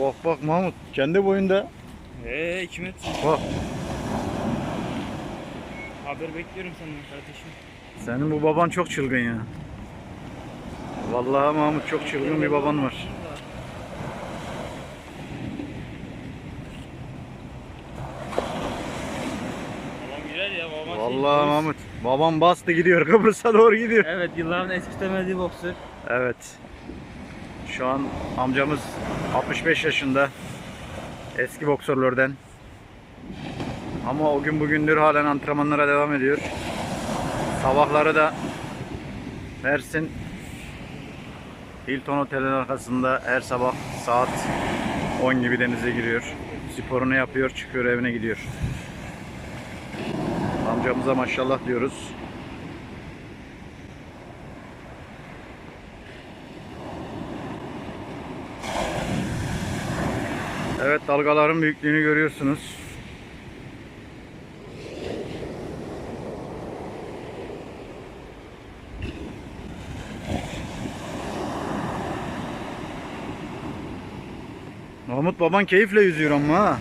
Bak bak Mahmut kendi boyunda. Eee 2 metre. Bak Haber bekliyorum senden kardeşim. senin bu baban çok çılgın ya. Vallahi Mahmut çok çılgın bir baban var. Babam girer ya babam. Vallahi Mahmut babam bastı gidiyor Kıbrıs'a doğru gidiyor. Evet yılların eskitemediği boksör. Evet. Şu an amcamız 65 yaşında. Eski boksörlerden. Ama o gün bugündür halen antrenmanlara devam ediyor. Sabahları da Mersin Hilton Otel'in arkasında her sabah saat 10 gibi denize giriyor. Sporunu yapıyor, çıkıyor evine gidiyor. Amcamıza maşallah diyoruz. Evet dalgaların büyüklüğünü görüyorsunuz. Mahmut baban keyifle yüzüyor ama ha.